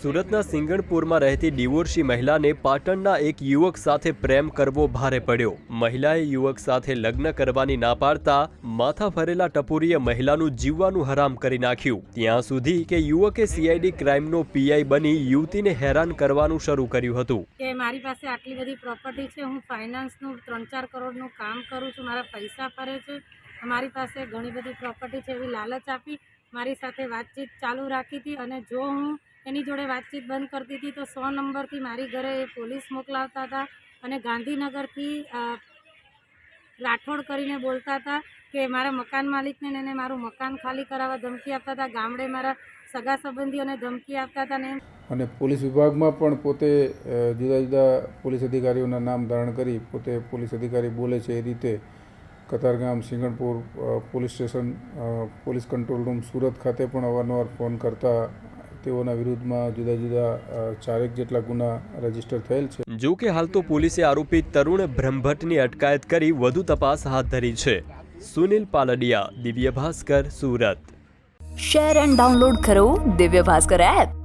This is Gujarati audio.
સુરતના સિંગણપુરમાં રહેતી ડિવોર્સી મહિલાને પાટણના એક યુવક સાથે પ્રેમ કરવો ભારે પડ્યો. મહિલાએ યુવક સાથે લગ્ન કરવાની ના પાડતા માથા ફરેલા ટપુરીએ મહિલાનું જીવવાનું હરામ કરી નાખ્યું. ત્યાં સુધી કે યુવકે સીઆઈડી ક્રાઇમનો પીઆઈ બની યુવતીને હેરાન કરવાનું શરૂ કર્યું હતું. કે મારી પાસે આટલી બધી પ્રોપર્ટી છે, હું ફાઇનાન્સનું ત્રણ ચાર કરોડનું કામ કરું છું, મારા પૈસા ફરે છે, મારી પાસે ઘણી બધી પ્રોપર્ટી છે એવી લાલચ આપી, મારી સાથે વાતચીત ચાલુ રાખી હતી અને જો હું એની જોડે વાતચીત બંધ કરતી હતી તો સો નંબરથી મારી ઘરે પોલીસ મોકલાવતા હતા અને ગાંધીનગરથી રાઠોડ કરીને બોલતા હતા કે મારા મકાન માલિકને એને મારું મકાન ખાલી કરાવવા ધમકી આપતા હતા, ગામડે મારા સગા સંબંધીઓને ધમકી આપતા હતા ને અને પોલીસ વિભાગમાં પણ પોતે જુદા જુદા પોલીસ અધિકારીઓના નામ ધારણ કરી પોતે પોલીસ અધિકારી બોલે છે એ રીતે Katargam Singanpur police station police control room Surat ખાતે પણ અવારનવાર ફોન કરતા તેઓના વિરુદ્ધમાં જુદા જુદા ચારેક જેટલા ગુના રજિસ્ટર થયેલ છે. જો કે હાલ તો પોલીસે આરોપી તરુણ બ્રહ્મભટ્ટની અટકાયત કરી વધુ તપાસ હાથ ધરી છે. Sunil Paldiya Divya Bhaskar Surat. Share and download કરો દિવ્ય ભાસ્કર એપ.